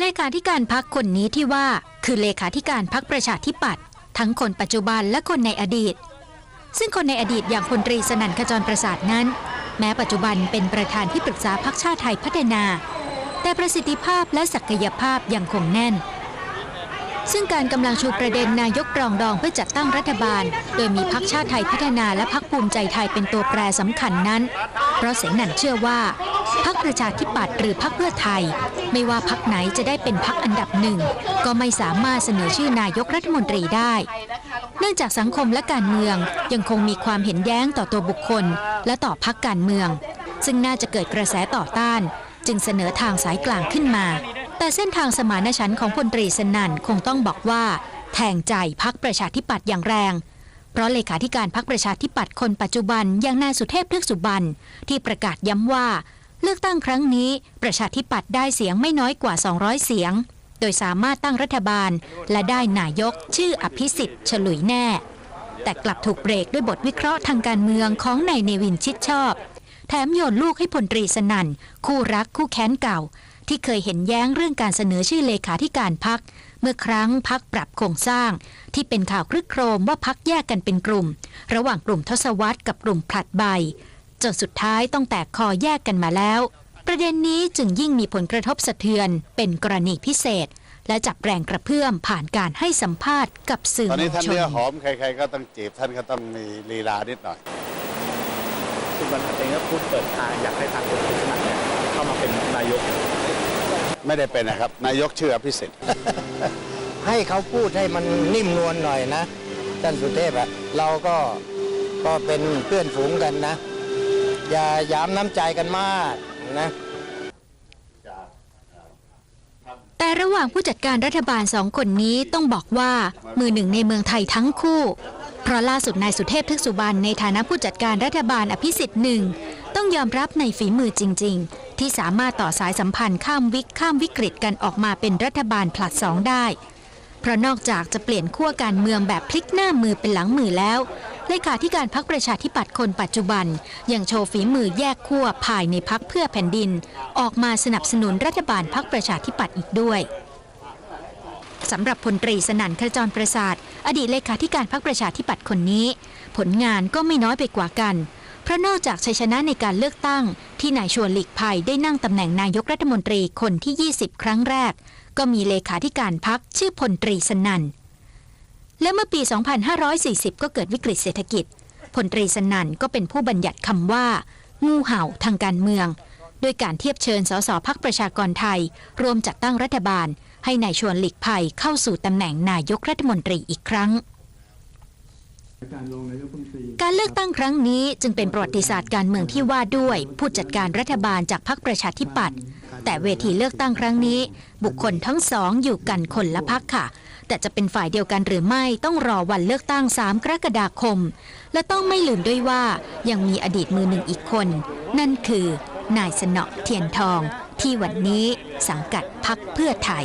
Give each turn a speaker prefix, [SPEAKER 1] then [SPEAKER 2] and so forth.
[SPEAKER 1] เลขาธิการพักคนนี้ที่ว่าคือเลขาธิการพักประชาธิปัตย์ทั้งคนปัจจุบันและคนในอดีต ซึ่งคนในอดีตอย่างพลตรีสนั่นขจรประสาทนั้น แม้ปัจจุบันเป็นประธานที่ปรึกษาพักชาติไทยพัฒนา แต่ประสิทธิภาพและศักยภาพยังคงแน่น ซึ่งการกำลังชูประเด็นนายกรองดองเพื่อจัดตั้งรัฐบาล โดยมีพักชาติไทยพัฒนาและพักภูมิใจไทยเป็นตัวแปรสำคัญนั้น เพราะเสงนันเชื่อว่า พักประชาธิปัตย์หรือพักเพื่อไทย ไม่ว่าพักไหนจะได้เป็นพักอันดับหนึ่ง ก็ไม่สามารถเสนอชื่อนายกรัฐมนตรีได้ เนื่องจากสังคมและการเมืองยังคงมีความเห็นแย้งต่อตัวบุคคล และต่อพักการเมือง ซึ่งน่าจะเกิดกระแสต่อต้าน จึงเสนอทางสายกลางขึ้นมา แต่เส้นทางสมานฉันท์ของพลตรีสนั่นคงต้องบอกว่า แทงใจพักประชาธิปัตย์อย่างแรงเพราะเลขาธิการพักประชาธิปัตย์คนปัจจุบันอย่างนายสุเทพเทือกสุบรรณที่ประกาศย้ำว่า เลือกตั้งครั้งนี้ประชาธิปัตย์ได้เสียงไม่น้อยกว่า 200 เสียง โดยสามารถตั้งรัฐบาล และได้นายกชื่ออภิสิทธิ์ฉลุยแน่ แต่กลับถูกเบรกด้วยบทวิเคราะห์ทางการเมืองของนายเนวินชิดชอบ แถมโยนลูกให้พลตรีสนั่นคู่รักคู่แค้นเก่า ที่เคยเห็นแย้งเรื่องการเสนอชื่อเลขาธิการพักเมื่อครั้งพักปรับโครงสร้าง ที่เป็นข่าวครึกโครมว่าพักแยกกันเป็นกลุ่ม ระหว่างกลุ่มทศวรรษกับกลุ่มผลัดใบ จนสุดท้ายต้องแตกคอแยกกันมาแล้ว ประเด็นนี้จึงยิ่งมีผลกระทบสะเทือนเป็นกรณีพิเศษ และจับแรงกระเพื่อมผ่านการให้สัมภาษณ์กับสื่อ
[SPEAKER 2] ตอน
[SPEAKER 1] ม
[SPEAKER 2] นี้
[SPEAKER 1] วล
[SPEAKER 2] ท่าน
[SPEAKER 1] ชน
[SPEAKER 2] เนื้อหอมใครๆก็ต้องจีบท่านก็ต้องมีลีลานิดหน่อย
[SPEAKER 3] คุณบรรทัดเองก็พูดเปิดทางอยากให้ทางคุณพิษณะเนี่ยเข้ามาเป็นนายก
[SPEAKER 2] ไม่ได้เป็นนะครับ นายกชื่ออภิสิทธิ์
[SPEAKER 4] ให้เขาพูดให้มันนิ่มนวลหน่อยนะท่านสุเทพอะเราก็ก็เป็นเพื่อนฝูงกันนะ อย่าหยามน้ำใจกันมากนะ
[SPEAKER 1] แต่ระหว่างผู้จัดการรัฐบาลสองคนนี้ต้องบอกว่ามือหนึ่งในเมืองไทยทั้งคู่ เพราะล่าสุดนายสุเทพทึกสุบรรณในฐานะผู้จัดการรัฐบาลอภิสิทธิ์หนึ่งต้องยอมรับในฝีมือจริง ๆ ที่สามารถต่อสายสัมพันธ์ข้ามวิกข้ามวิกฤตกันออกมาเป็นรัฐบาลผลัดสองได้ เพราะนอกจากจะเปลี่ยนขั้วการเมืองแบบพลิกหน้ามือเป็นหลังมือแล้ว เลขาธิการพักประชาธิปัตย์คนปัจจุบัน ยังโชว์ฝีมือแยกขั้วภายในพักเพื่อแผ่นดิน ออกมาสนับสนุนรัฐบาลพักประชาธิปัตย์อีกด้วยสำหรับพลตรีสนั่นขจรประสาท อดีตเลขาธิการพรรคประชาธิปัตย์คนนี้ ผลงานก็ไม่น้อยไปกว่ากัน เพราะนอกจากชัยชนะในการเลือกตั้ง ที่นายชวนหลีกภัยได้นั่งตำแหน่งนายกรัฐมนตรีคนที่ 20 ครั้งแรก ก็มีเลขาธิการพักชื่อพลตรีสนั่น และเมื่อปี 2540 ก็เกิดวิกฤตเศรษฐกิจ พลตรีสนันก็เป็นผู้บัญญัติคำว่า งูเห่าทางการเมือง โดยการเทียบเชิญสสพักประชากรไทย รวมจัดตั้งรัฐบาล ให้นายชวนหลีกภัยเข้าสู่ตำแหน่งนายกรัฐมนตรีอีกครั้ง การเลือกตั้งครั้งนี้จึงเป็นประวัติศาสตร์การเมืองที่ว่าด้วย ผู้จัดการรัฐบาลจากพรรคประชาธิปัตย์แต่เวทีเลือกตั้งครั้งนี้ บุคคลทั้งสองอยู่กันคนละพักค่ะ แต่จะเป็นฝ่ายเดียวกันหรือไม่ต้องรอวันเลือกตั้ง 3 กรกฎาคม และต้องไม่ลืมด้วยว่ายังมีอดีตมือหนึ่งอีกคน นั่นคือนายสนอเทียนทอง ที่วันนี้สังกัดพักเพื่อไทย